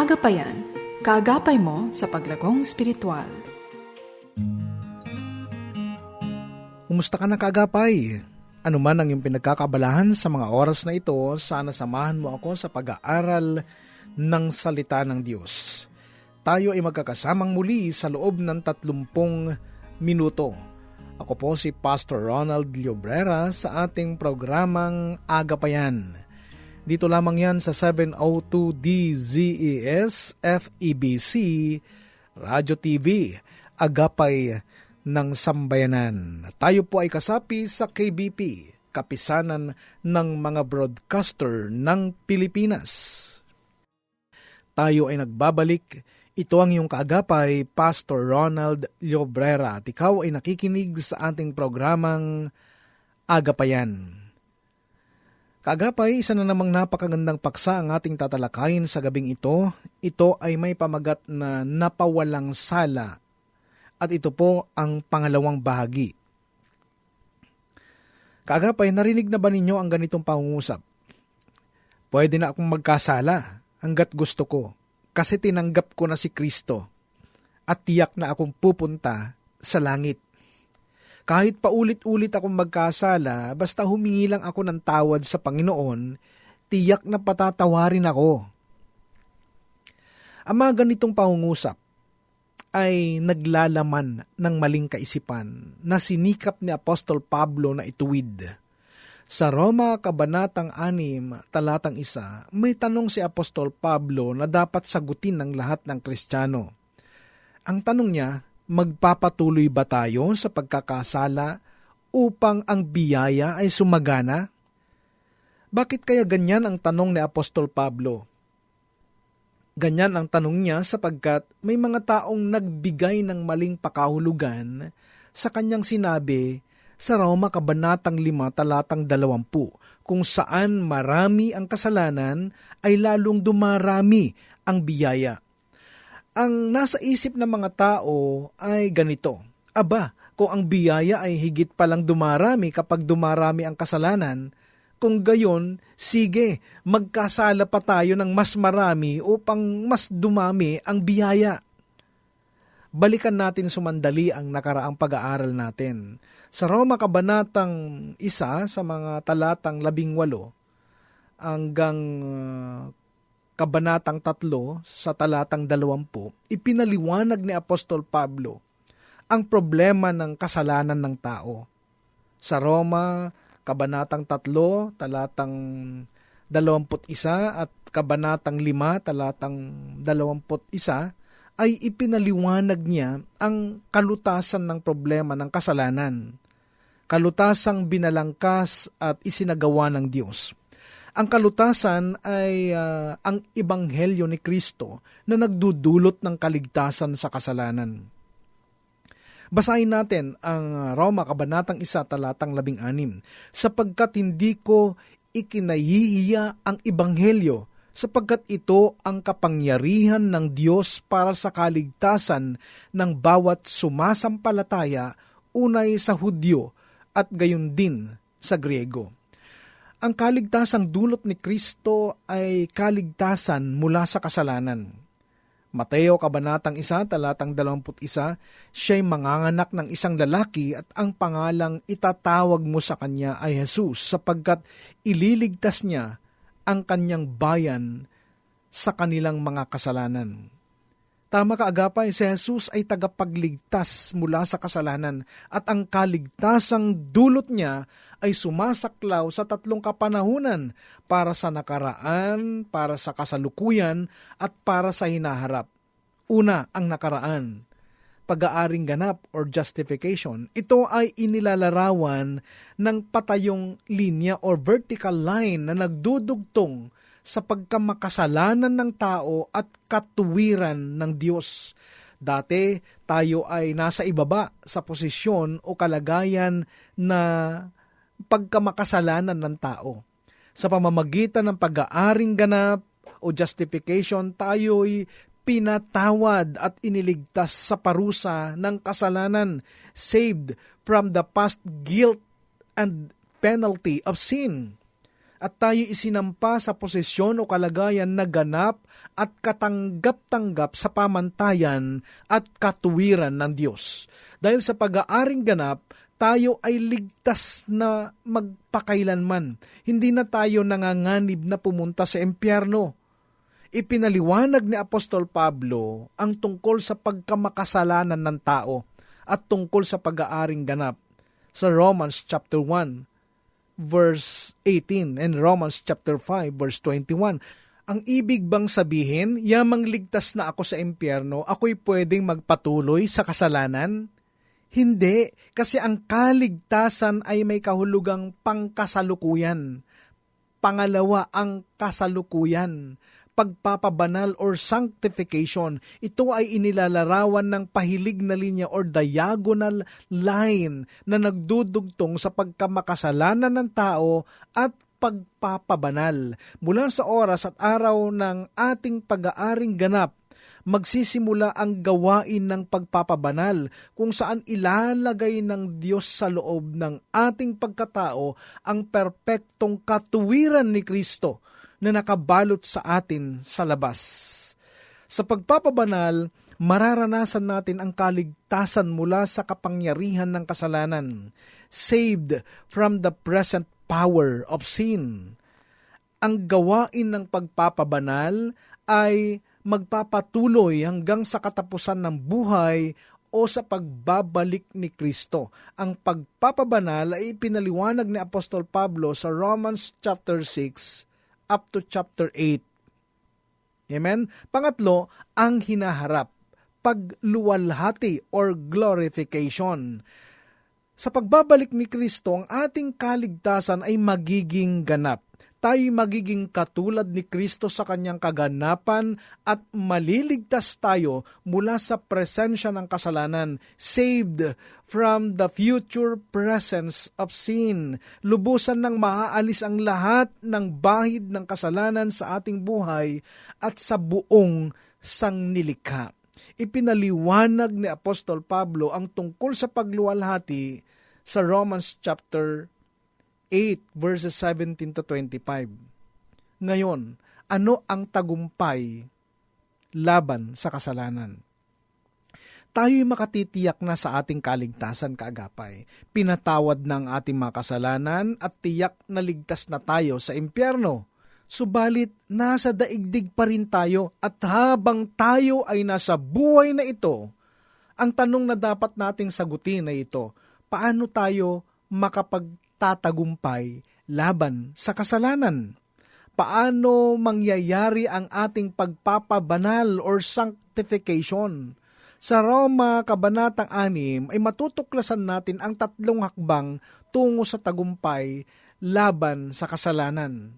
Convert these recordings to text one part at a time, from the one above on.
Agapayan, kaagapay mo sa paglagong spiritual. Kumusta ka na kagapay? Ano man ang iyong pinagkakabalahan sa mga oras na ito, sana samahan mo ako sa pag-aaral ng salita ng Diyos. Tayo ay magkakasamang muli sa loob ng 30 minuto. Ako po si Pastor Ronald Llobrera sa ating programang Agapayan. Dito lamang yan sa 702 DZES FEBC Radio TV Agapay ng Sambayanan. Tayo po ay kasapi sa KBP, Kapisanan ng mga Broadcaster ng Pilipinas. Tayo ay nagbabalik. Ito ang iyong kaagapay, Pastor Ronald Llobrera. At ikaw ay nakikinig sa ating programang Agapayan. Kagapay, isa na namang napakagandang paksa ang ating tatalakayin sa gabing ito. Ito ay may pamagat na napawalang sala at ito po ang pangalawang bahagi. Kagapay, narinig na ba ninyo ang ganitong pangungusap? Pwede na akong magkasala hanggat gusto ko kasi tinanggap ko na si Kristo at tiyak na akong pupunta sa langit. Kahit paulit-ulit akong magkasala, basta humingi lang ako ng tawad sa Panginoon, tiyak na patatawarin ako. Ang mga ganitong pangungusap ay naglalaman ng maling kaisipan na sinikap ni Apostol Pablo na ituwid. Sa Roma Kabanatang 6, talatang 1, may tanong si Apostol Pablo na dapat sagutin ng lahat ng Kristiyano. Ang tanong niya, magpapatuloy ba tayo sa pagkakasala upang ang biyaya ay sumagana? Bakit kaya ganyan ang tanong ni Apostol Pablo? Ganyan ang tanong niya sapagkat may mga taong nagbigay ng maling pakahulugan sa kanyang sinabi sa Roma Kabanatang 5 talatang 20 kung saan marami ang kasalanan ay lalong dumarami ang biyaya ang nasa isip ng mga tao ay ganito, Aba, kung ang biyaya ay higit palang dumarami kapag dumarami ang kasalanan, kung gayon, sige, magkasala pa tayo ng mas marami upang mas dumami ang biyaya. Balikan natin sumandali ang nakaraang pag-aaral natin. Sa Roma Kabanatang isa sa mga talatang labing walo hanggang uh, kabanatang 3 sa talatang 20, ipinaliwanag ni Apostol Pablo ang problema ng kasalanan ng tao. Sa Roma, kabanatang 3, talatang 21 at kabanatang 5, talatang 21, ay ipinaliwanag niya ang kalutasan ng problema ng kasalanan. Kalutasang binalangkas at isinagawa ng Diyos. Ang kalutasan ay uh, ang ibanghelyo ni Kristo na nagdudulot ng kaligtasan sa kasalanan. Basahin natin ang Roma Kabanatang 1 talatang 16 sapagkat hindi ko ikinahihiya ang ibanghelyo sapagkat ito ang kapangyarihan ng Diyos para sa kaligtasan ng bawat sumasampalataya unay sa Hudyo at gayon din sa Griego ang kaligtasang dulot ni Kristo ay kaligtasan mula sa kasalanan. Mateo Kabanatang 1, talatang 21, siya'y manganganak ng isang lalaki at ang pangalang itatawag mo sa kanya ay Jesus sapagkat ililigtas niya ang kanyang bayan sa kanilang mga kasalanan. Tama ka agapay, si Jesus ay tagapagligtas mula sa kasalanan at ang kaligtasang dulot niya ay sumasaklaw sa tatlong kapanahunan para sa nakaraan, para sa kasalukuyan at para sa hinaharap. Una, ang nakaraan. Pag-aaring ganap or justification. Ito ay inilalarawan ng patayong linya or vertical line na nagdudugtong sa pagkamakasalanan ng tao at katuwiran ng Diyos. Dati tayo ay nasa ibaba sa posisyon o kalagayan na pagkamakasalanan ng tao. Sa pamamagitan ng pag-aaring ganap o justification, tayo'y pinatawad at iniligtas sa parusa ng kasalanan, saved from the past guilt and penalty of sin. At tayo isinampa sa posisyon o kalagayan na ganap at katanggap-tanggap sa pamantayan at katuwiran ng Diyos. Dahil sa pag-aaring ganap, tayo ay ligtas na magpakailanman. Hindi na tayo nanganganib na pumunta sa impyerno. Ipinaliwanag ni Apostol Pablo ang tungkol sa pagkamakasalanan ng tao at tungkol sa pag-aaring ganap sa Romans chapter 1 verse 18 and Romans chapter 5 verse 21. Ang ibig bang sabihin, yamang ligtas na ako sa impyerno, ako'y pwedeng magpatuloy sa kasalanan? Hindi, kasi ang kaligtasan ay may kahulugang pangkasalukuyan. Pangalawa, ang kasalukuyan pagpapabanal or sanctification. Ito ay inilalarawan ng pahilig na linya or diagonal line na nagdudugtong sa pagkamakasalanan ng tao at pagpapabanal. Mula sa oras at araw ng ating pag-aaring ganap, magsisimula ang gawain ng pagpapabanal kung saan ilalagay ng Diyos sa loob ng ating pagkatao ang perpektong katuwiran ni Kristo na nakabalot sa atin sa labas. Sa pagpapabanal, mararanasan natin ang kaligtasan mula sa kapangyarihan ng kasalanan, saved from the present power of sin. Ang gawain ng pagpapabanal ay magpapatuloy hanggang sa katapusan ng buhay o sa pagbabalik ni Kristo. Ang pagpapabanal ay ipinaliwanag ni Apostol Pablo sa Romans chapter 6 up to chapter 8. Amen? Pangatlo, ang hinaharap, pagluwalhati or glorification. Sa pagbabalik ni Kristo, ang ating kaligtasan ay magiging ganap tayo magiging katulad ni Kristo sa kanyang kaganapan at maliligtas tayo mula sa presensya ng kasalanan, saved from the future presence of sin. Lubusan ng maaalis ang lahat ng bahid ng kasalanan sa ating buhay at sa buong sangnilikha. Ipinaliwanag ni Apostol Pablo ang tungkol sa pagluwalhati sa Romans chapter 8 verses 17 to 25. Ngayon, ano ang tagumpay laban sa kasalanan? Tayo'y makatitiyak na sa ating kaligtasan kaagapay. Pinatawad ng ating mga kasalanan at tiyak na ligtas na tayo sa impyerno. Subalit, nasa daigdig pa rin tayo at habang tayo ay nasa buhay na ito, ang tanong na dapat nating sagutin ay ito, paano tayo makapag tatagumpay laban sa kasalanan. Paano mangyayari ang ating pagpapabanal or sanctification? Sa Roma Kabanatang 6 ay matutuklasan natin ang tatlong hakbang tungo sa tagumpay laban sa kasalanan.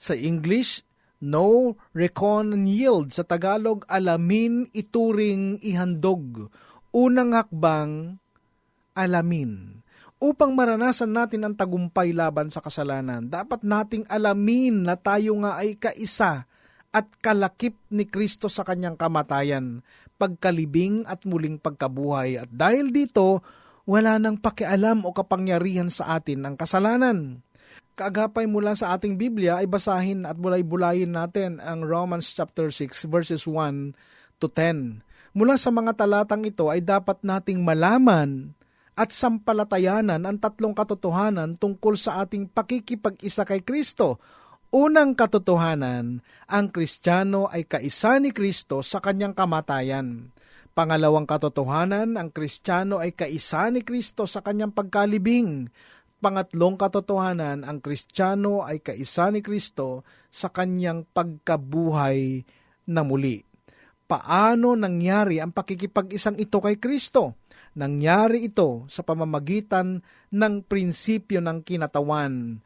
Sa English, know, recon, yield. Sa Tagalog, alamin, ituring, ihandog. Unang hakbang, alamin upang maranasan natin ang tagumpay laban sa kasalanan, dapat nating alamin na tayo nga ay kaisa at kalakip ni Kristo sa kanyang kamatayan, pagkalibing at muling pagkabuhay. At dahil dito, wala nang pakialam o kapangyarihan sa atin ang kasalanan. Kaagapay mula sa ating Biblia ay basahin at bulay-bulayin natin ang Romans chapter 6 verses 1 to 10. Mula sa mga talatang ito ay dapat nating malaman at sampalatayanan ang tatlong katotohanan tungkol sa ating pakikipag-isa kay Kristo. Unang katotohanan, ang Kristiyano ay kaisa ni Kristo sa kanyang kamatayan. Pangalawang katotohanan, ang Kristiyano ay kaisa ni Kristo sa kanyang pagkalibing. Pangatlong katotohanan, ang Kristiyano ay kaisa ni Kristo sa kanyang pagkabuhay na muli. Paano nangyari ang pakikipag-isang ito kay Kristo? Nangyari ito sa pamamagitan ng prinsipyo ng kinatawan.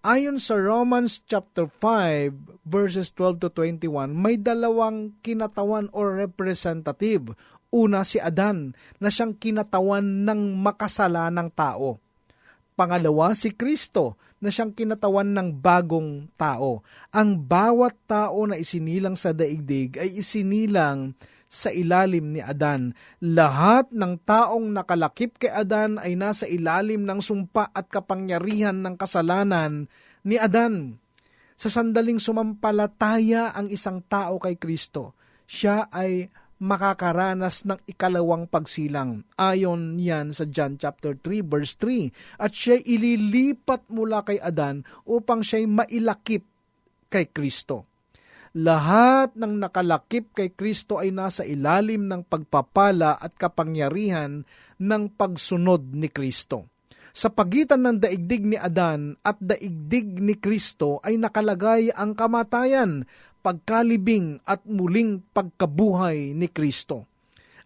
Ayon sa Romans chapter 5 verses 12 to 21, may dalawang kinatawan or representative. Una si Adan na siyang kinatawan ng makasalanang tao. Pangalawa si Kristo na siyang kinatawan ng bagong tao. Ang bawat tao na isinilang sa daigdig ay isinilang sa ilalim ni Adan. Lahat ng taong nakalakip kay Adan ay nasa ilalim ng sumpa at kapangyarihan ng kasalanan ni Adan. Sa sandaling sumampalataya ang isang tao kay Kristo, siya ay makakaranas ng ikalawang pagsilang. Ayon yan sa John chapter 3 verse 3. At siya ililipat mula kay Adan upang siya'y mailakip kay Kristo. Lahat ng nakalakip kay Kristo ay nasa ilalim ng pagpapala at kapangyarihan ng pagsunod ni Kristo. Sa pagitan ng daigdig ni Adan at daigdig ni Kristo ay nakalagay ang kamatayan, pagkalibing at muling pagkabuhay ni Kristo.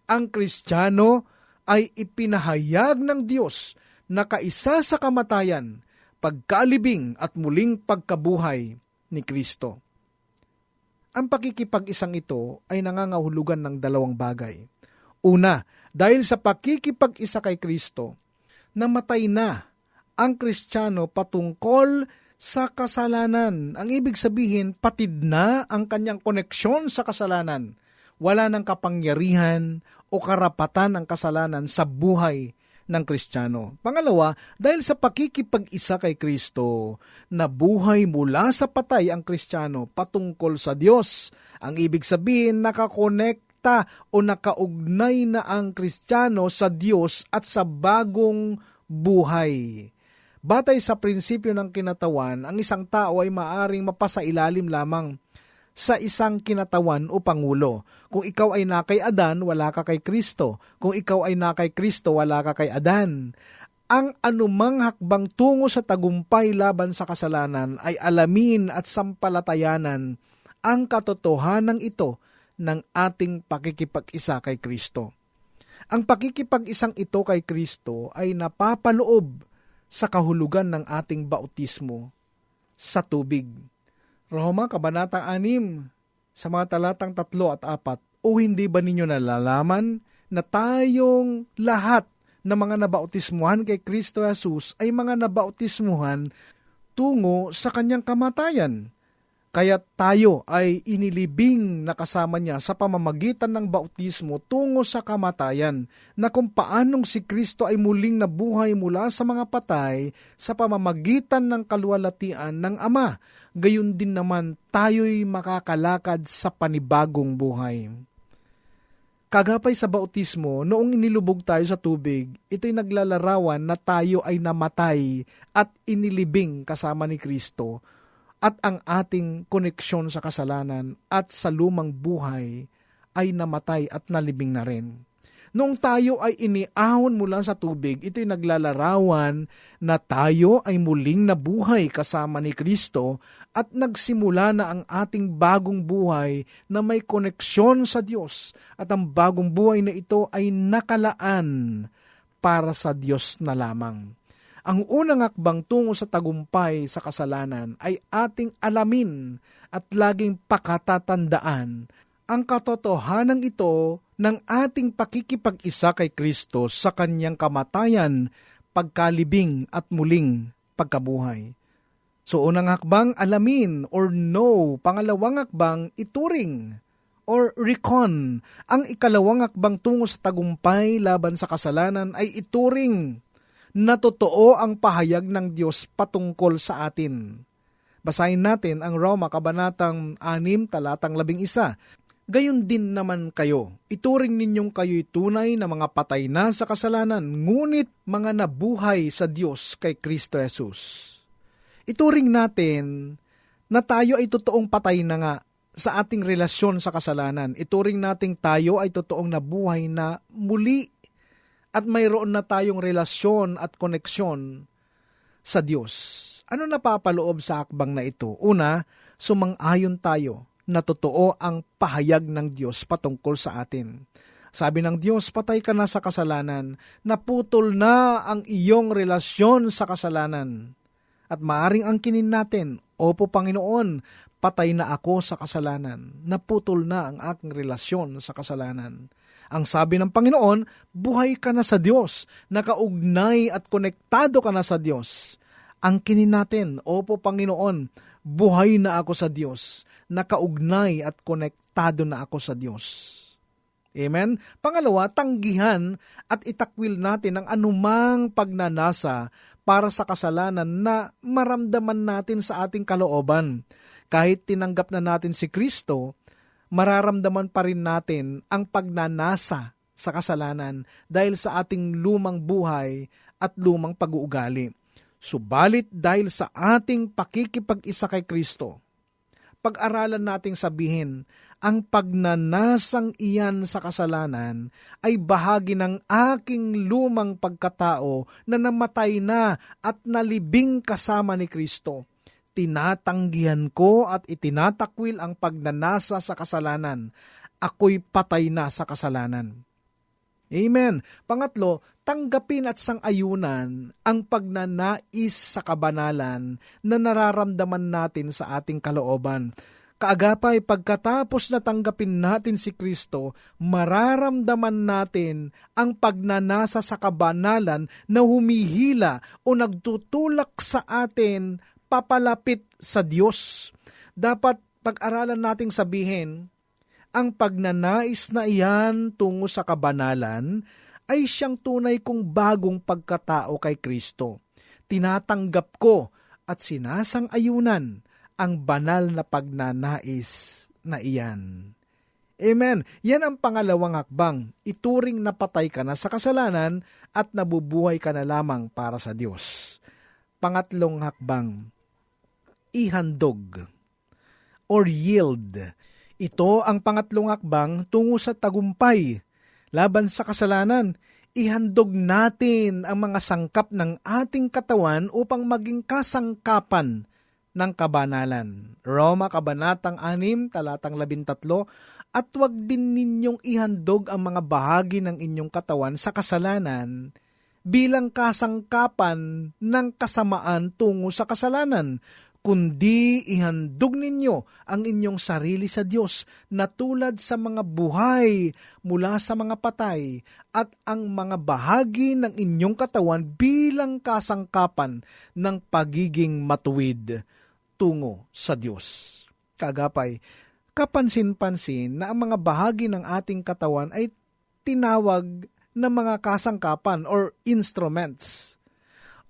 Ang Kristiyano ay ipinahayag ng Diyos na kaisa sa kamatayan, pagkalibing at muling pagkabuhay ni Kristo. Ang pakikipag-isang ito ay nangangahulugan ng dalawang bagay. Una, dahil sa pakikipag-isa kay Kristo, namatay na ang Kristiyano patungkol sa kasalanan. Ang ibig sabihin, patid na ang kanyang koneksyon sa kasalanan. Wala ng kapangyarihan o karapatan ang kasalanan sa buhay ng Kristiyano. Pangalawa, dahil sa pakikipag-isa kay Kristo, nabuhay mula sa patay ang Kristiyano patungkol sa Diyos. Ang ibig sabihin, nakakonekta o nakaugnay na ang Kristiyano sa Diyos at sa bagong buhay. Batay sa prinsipyo ng kinatawan, ang isang tao ay maaring mapasailalim lamang sa isang kinatawan o pangulo. Kung ikaw ay na kay Adan, wala ka kay Kristo. Kung ikaw ay na kay Kristo, wala ka kay Adan. Ang anumang hakbang tungo sa tagumpay laban sa kasalanan ay alamin at sampalatayanan ang katotohanan ito ng ating pakikipag-isa kay Kristo. Ang pakikipag-isang ito kay Kristo ay napapaloob sa kahulugan ng ating bautismo sa tubig. Roma, Kabanata 6, sa mga talatang 3 at 4, O hindi ba ninyo nalalaman na tayong lahat na mga nabautismuhan kay Kristo Jesus ay mga nabautismuhan tungo sa kanyang kamatayan? Kaya tayo ay inilibing na kasama niya sa pamamagitan ng bautismo tungo sa kamatayan na kung paanong si Kristo ay muling nabuhay mula sa mga patay sa pamamagitan ng kaluwalhatian ng Ama. Gayon din naman tayo'y makakalakad sa panibagong buhay. Kagapay sa bautismo, noong inilubog tayo sa tubig, ito'y naglalarawan na tayo ay namatay at inilibing kasama ni Kristo at ang ating koneksyon sa kasalanan at sa lumang buhay ay namatay at nalibing na rin. Noong tayo ay iniahon mula sa tubig, ito'y naglalarawan na tayo ay muling nabuhay kasama ni Kristo at nagsimula na ang ating bagong buhay na may koneksyon sa Diyos at ang bagong buhay na ito ay nakalaan para sa Diyos na lamang. Ang unang akbang tungo sa tagumpay sa kasalanan ay ating alamin at laging pakatatandaan ang katotohanan ito ng ating pakikipag-isa kay Kristo sa kanyang kamatayan, pagkalibing at muling pagkabuhay. So unang hakbang, alamin or know. Pangalawang hakbang, ituring or recon. Ang ikalawang hakbang tungo sa tagumpay laban sa kasalanan ay ituring na totoo ang pahayag ng Diyos patungkol sa atin. Basahin natin ang Roma Kabanatang 6, talatang 11. Gayon din naman kayo, ituring ninyong kayo'y tunay na mga patay na sa kasalanan, ngunit mga nabuhay sa Diyos kay Kristo Jesus. Ituring natin na tayo ay totoong patay na nga sa ating relasyon sa kasalanan. Ituring nating tayo ay totoong nabuhay na muli at mayroon na tayong relasyon at koneksyon sa Diyos. Ano napapaloob sa akbang na ito? Una, sumang-ayon tayo na totoo ang pahayag ng Diyos patungkol sa atin. Sabi ng Diyos, patay ka na sa kasalanan, naputol na ang iyong relasyon sa kasalanan. At maaring angkinin natin, Opo Panginoon, patay na ako sa kasalanan, naputol na ang aking relasyon sa kasalanan. Ang sabi ng Panginoon, buhay ka na sa Diyos, nakaugnay at konektado ka na sa Diyos. Angkinin natin, Opo Panginoon, buhay na ako sa Diyos, nakaugnay at konektado na ako sa Diyos. Amen? Pangalawa, tanggihan at itakwil natin ang anumang pagnanasa para sa kasalanan na maramdaman natin sa ating kalooban. Kahit tinanggap na natin si Kristo, mararamdaman pa rin natin ang pagnanasa sa kasalanan dahil sa ating lumang buhay at lumang pag-uugali. Subalit dahil sa ating pakikipag-isa kay Kristo, pag-aralan nating sabihin, ang pagnanasang iyan sa kasalanan ay bahagi ng aking lumang pagkatao na namatay na at nalibing kasama ni Kristo. Tinatanggihan ko at itinatakwil ang pagnanasa sa kasalanan. Ako'y patay na sa kasalanan. Amen. Pangatlo, tanggapin at sangayunan ang pagnanais sa kabanalan na nararamdaman natin sa ating kalooban. Kaagapay, pagkatapos na tanggapin natin si Kristo, mararamdaman natin ang pagnanasa sa kabanalan na humihila o nagtutulak sa atin papalapit sa Diyos. Dapat pag-aralan nating sabihin, ang pagnanais na iyan tungo sa kabanalan ay siyang tunay kong bagong pagkatao kay Kristo. Tinatanggap ko at sinasang-ayunan ang banal na pagnanais na iyan. Amen. Yan ang pangalawang hakbang. Ituring na patay ka na sa kasalanan at nabubuhay ka na lamang para sa Diyos. Pangatlong hakbang, ihandog or yield ito ang pangatlong akbang tungo sa tagumpay. Laban sa kasalanan, ihandog natin ang mga sangkap ng ating katawan upang maging kasangkapan ng kabanalan. Roma Kabanatang 6, talatang 13, at wag din ninyong ihandog ang mga bahagi ng inyong katawan sa kasalanan bilang kasangkapan ng kasamaan tungo sa kasalanan, kundi ihandog ninyo ang inyong sarili sa Diyos na tulad sa mga buhay mula sa mga patay at ang mga bahagi ng inyong katawan bilang kasangkapan ng pagiging matuwid tungo sa Diyos. Kagapay, kapansin-pansin na ang mga bahagi ng ating katawan ay tinawag na mga kasangkapan or instruments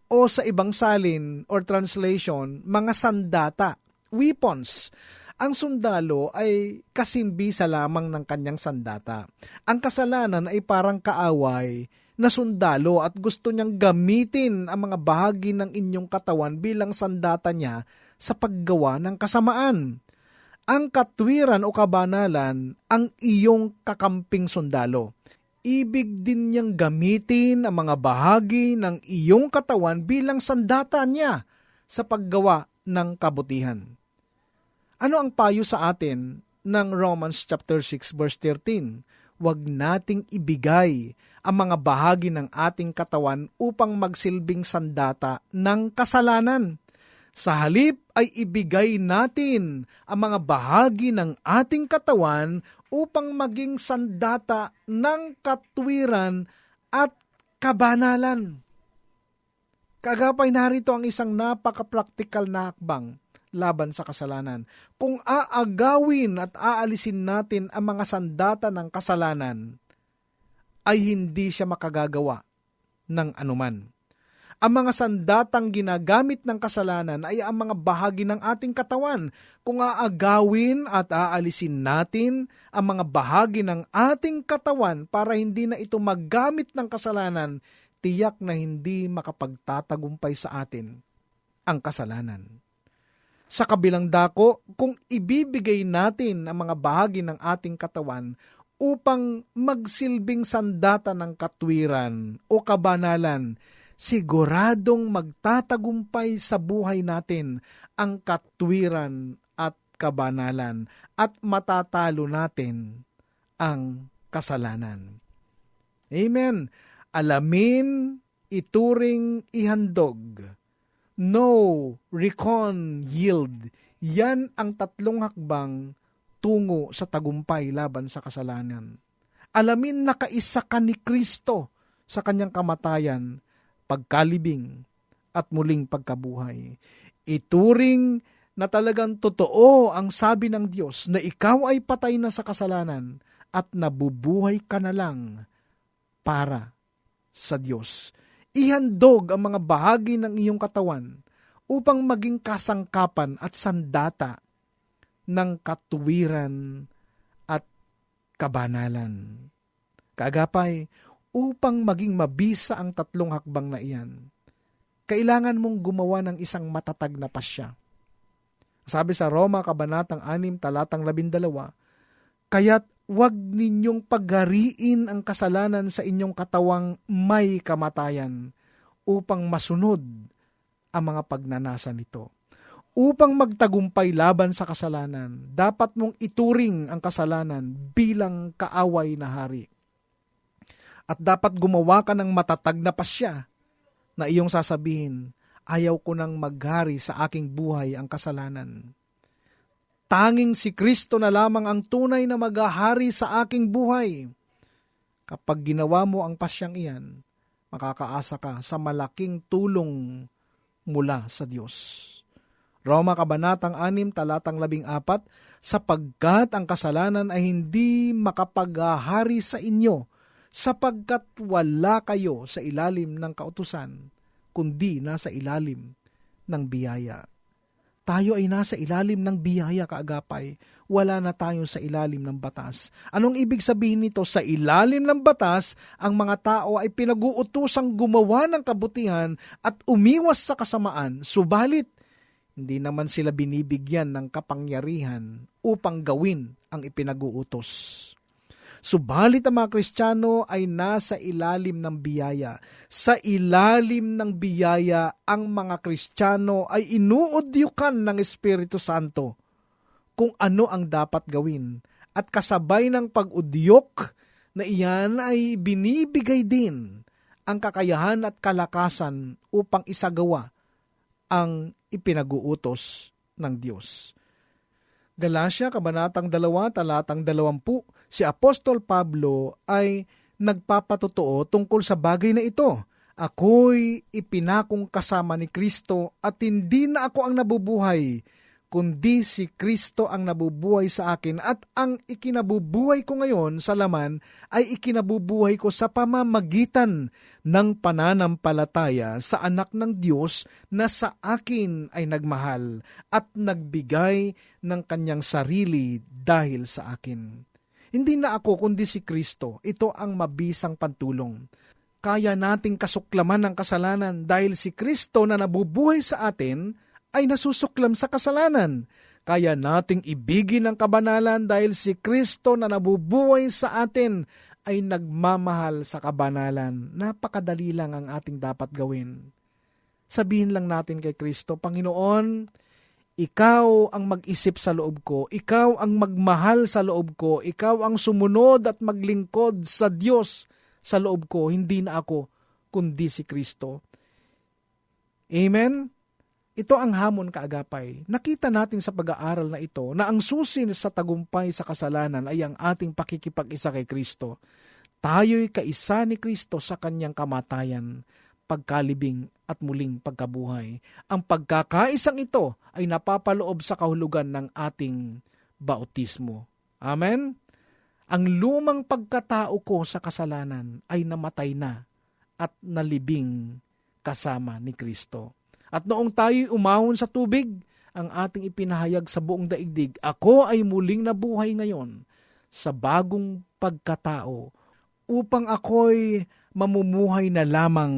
o sa ibang salin or translation, mga sandata, weapons. Ang sundalo ay kasimbisa lamang ng kanyang sandata. Ang kasalanan ay parang kaaway na sundalo at gusto niyang gamitin ang mga bahagi ng inyong katawan bilang sandata niya sa paggawa ng kasamaan. Ang katwiran o kabanalan ang iyong kakamping sundalo ibig din niyang gamitin ang mga bahagi ng iyong katawan bilang sandata niya sa paggawa ng kabutihan. Ano ang payo sa atin ng Romans chapter 6 verse 13? Huwag nating ibigay ang mga bahagi ng ating katawan upang magsilbing sandata ng kasalanan. Sa halip ay ibigay natin ang mga bahagi ng ating katawan upang maging sandata ng katwiran at kabanalan. Kagapay narito ang isang napaka-practical na hakbang laban sa kasalanan. Kung aagawin at aalisin natin ang mga sandata ng kasalanan, ay hindi siya makagagawa ng anuman. Ang mga sandatang ginagamit ng kasalanan ay ang mga bahagi ng ating katawan. Kung aagawin at aalisin natin ang mga bahagi ng ating katawan para hindi na ito maggamit ng kasalanan, tiyak na hindi makapagtatagumpay sa atin ang kasalanan. Sa kabilang dako, kung ibibigay natin ang mga bahagi ng ating katawan upang magsilbing sandata ng katwiran o kabanalan, siguradong magtatagumpay sa buhay natin ang katwiran at kabanalan at matatalo natin ang kasalanan. Amen. Alamin, ituring, ihandog. No, recon, yield. Yan ang tatlong hakbang tungo sa tagumpay laban sa kasalanan. Alamin na kaisa ka ni Kristo sa kanyang kamatayan pagkalibing at muling pagkabuhay. Ituring na talagang totoo ang sabi ng Diyos na ikaw ay patay na sa kasalanan at nabubuhay ka na lang para sa Diyos. Ihandog ang mga bahagi ng iyong katawan upang maging kasangkapan at sandata ng katuwiran at kabanalan. Kaagapay, upang maging mabisa ang tatlong hakbang na iyan, kailangan mong gumawa ng isang matatag na pasya. Sabi sa Roma, Kabanatang 6, Talatang 12, Kaya't huwag ninyong paghariin ang kasalanan sa inyong katawang may kamatayan upang masunod ang mga pagnanasa nito. Upang magtagumpay laban sa kasalanan, dapat mong ituring ang kasalanan bilang kaaway na hari. At dapat gumawa ka ng matatag na pasya na iyong sasabihin, ayaw ko nang maghari sa aking buhay ang kasalanan. Tanging si Kristo na lamang ang tunay na maghahari sa aking buhay. Kapag ginawa mo ang pasyang iyan, makakaasa ka sa malaking tulong mula sa Diyos. Roma Kabanatang 6, talatang 14, sapagkat ang kasalanan ay hindi makapaghahari sa inyo, sapagkat wala kayo sa ilalim ng kautusan, kundi nasa ilalim ng biyaya. Tayo ay nasa ilalim ng biyaya kaagapay. Wala na tayo sa ilalim ng batas. Anong ibig sabihin nito? Sa ilalim ng batas, ang mga tao ay pinag-uutosang gumawa ng kabutihan at umiwas sa kasamaan. Subalit, hindi naman sila binibigyan ng kapangyarihan upang gawin ang ipinag-uutos. Subalit ang mga Kristiyano ay nasa ilalim ng biyaya. Sa ilalim ng biyaya, ang mga Kristiyano ay inuudyukan ng Espiritu Santo kung ano ang dapat gawin. At kasabay ng pag-udyok na iyan ay binibigay din ang kakayahan at kalakasan upang isagawa ang ipinag-uutos ng Diyos. Galacia, Kabanatang 2, Talatang 20, si Apostol Pablo ay nagpapatotoo tungkol sa bagay na ito. Ako'y ipinakong kasama ni Kristo at hindi na ako ang nabubuhay, kundi si Kristo ang nabubuhay sa akin at ang ikinabubuhay ko ngayon sa laman ay ikinabubuhay ko sa pamamagitan ng pananampalataya sa anak ng Diyos na sa akin ay nagmahal at nagbigay ng kanyang sarili dahil sa akin. Hindi na ako kundi si Kristo. Ito ang mabisang pantulong. Kaya nating kasuklaman ng kasalanan dahil si Kristo na nabubuhay sa atin ay nasusuklam sa kasalanan. Kaya nating ibigin ang kabanalan dahil si Kristo na nabubuhay sa atin ay nagmamahal sa kabanalan. Napakadali lang ang ating dapat gawin. Sabihin lang natin kay Kristo, Panginoon, ikaw ang mag-isip sa loob ko, ikaw ang magmahal sa loob ko, ikaw ang sumunod at maglingkod sa Diyos sa loob ko, hindi na ako, kundi si Kristo. Amen? Ito ang hamon kaagapay. Nakita natin sa pag-aaral na ito na ang susi sa tagumpay sa kasalanan ay ang ating pakikipag-isa kay Kristo. Tayo'y kaisa ni Kristo sa kanyang kamatayan, pagkalibing at muling pagkabuhay. Ang pagkakaisang ito ay napapaloob sa kahulugan ng ating bautismo. Amen? Ang lumang pagkatao ko sa kasalanan ay namatay na at nalibing kasama ni Kristo. At noong tayo'y umahon sa tubig, ang ating ipinahayag sa buong daigdig, ako ay muling nabuhay ngayon sa bagong pagkatao upang ako'y mamumuhay na lamang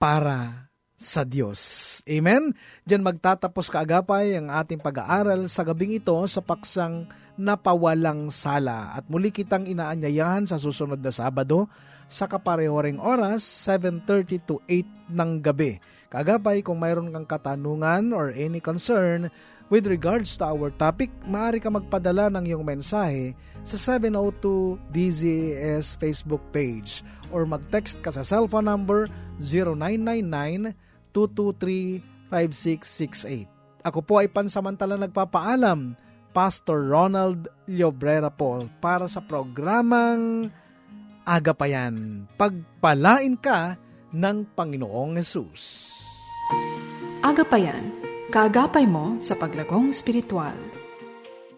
para sa Diyos. Amen? Diyan magtatapos kaagapay ang ating pag-aaral sa gabing ito sa paksang napawalang sala. At muli kitang inaanyayahan sa susunod na Sabado sa kaparehoreng oras, 7.30 to 8 ng gabi. Kagapay, kung mayroon kang katanungan or any concern with regards to our topic, maaari ka magpadala ng iyong mensahe sa 702 DZS Facebook page or mag-text ka sa cellphone number 0999 223-5668. Ako po ay pansamantala nagpapaalam, Pastor Ronald Llobrera po, para sa programang Agapayan. Pagpalain ka ng Panginoong Yesus. Agapayan, kaagapay mo sa paglagong spiritual.